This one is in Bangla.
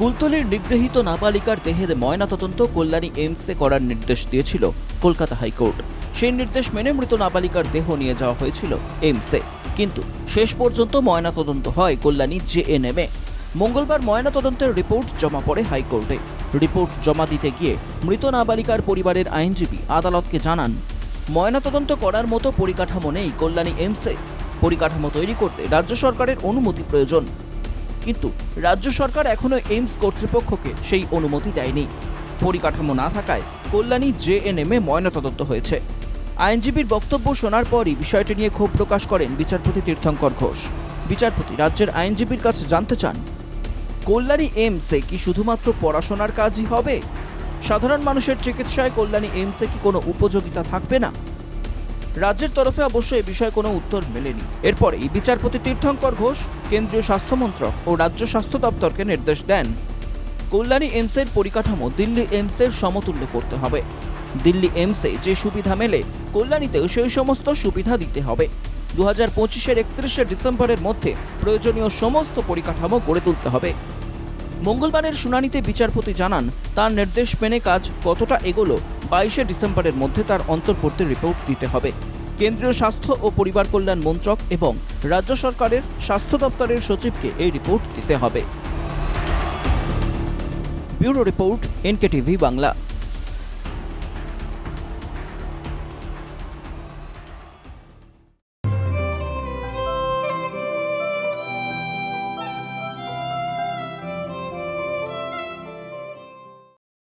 কুলতলির নিগৃহীত নাবালিকার দেহের ময়নাতদন্ত কল্যাণী এইমসে করার নির্দেশ দিয়েছিল কলকাতা হাইকোর্ট। সেই নির্দেশ মেনে মৃত নাবালিকার দেহ নিয়ে যাওয়া হয়েছিল এইমসে। কিন্তু শেষ পর্যন্ত ময়নাতদন্ত হয় কল্যাণী জেএনএমে মঙ্গলবার ময়নাতদন্তের রিপোর্ট জমা পড়ে হাইকোর্টে। রিপোর্ট জমা দিতে গিয়ে মৃত নাবালিকার পরিবারের আইনজীবী আদালতকে জানান, ময়নাতদন্ত করার মতো পরিকাঠামো নেই কল্যাণী এইমসে। পরিকাঠামো তৈরি করতে রাজ্য সরকারের অনুমতি প্রয়োজন। কিন্তু রাজ্য সরকার এখনও এইমস কর্তৃপক্ষকে সেই অনুমতি দেয়নি। পরিকাঠামো না থাকায় কল্যাণী জেএনএমে ময়নাতদন্ত হয়েছে। আইনজীবীর বক্তব্য শোনার পরই বিষয়টি নিয়ে ক্ষোভ প্রকাশ করেন বিচারপতি তীর্থঙ্কর ঘোষ। বিচারপতি রাজ্যের আইনজীবীর কাছে জানতে চান, কল্যাণী এইমসে কি শুধুমাত্র পড়াশোনার কাজই হবে? সাধারণ মানুষের চিকিৎসায় কল্যাণী এইমসে কি কোনো উপযোগিতা থাকবে না? রাজ্যের তরফে অবশ্য এ বিষয়ে কোনো উত্তর মেলেনি। এরপরেই বিচারপতি তীর্থঙ্কর ঘোষ কেন্দ্রীয় স্বাস্থ্যমন্ত্রক ও রাজ্য স্বাস্থ্য দপ্তরকে নির্দেশ দেন। কল্যাণী এইমসের পরিকাঠামো দিল্লি এইমসের সমতুল্য করতে হবে। দিল্লি এইমসে যে সুবিধা মেলে, কল্যাণীতেও সেই সমস্ত সুবিধা দিতে হবে। দু হাজার পঁচিশের একত্রিশে ডিসেম্বরের মধ্যে প্রয়োজনীয় সমস্ত পরিকাঠামো গড়ে তুলতে হবে। মঙ্গলবারের শুনানিতে বিচারপতি জানান, তার নির্দেশ মেনে কাজ কতটা এগোলো বাইশে ডিসেম্বরের মধ্যে তার অন্তর্বর্তী রিপোর্ট দিতে হবে। কেন্দ্রীয় স্বাস্থ্য ও পরিবার কল্যাণ মন্ত্রক এবং রাজ্য সরকারের স্বাস্থ্য দপ্তরের সচিবকে এই রিপোর্ট দিতে হবে। Bureau report, NKTV Bangla.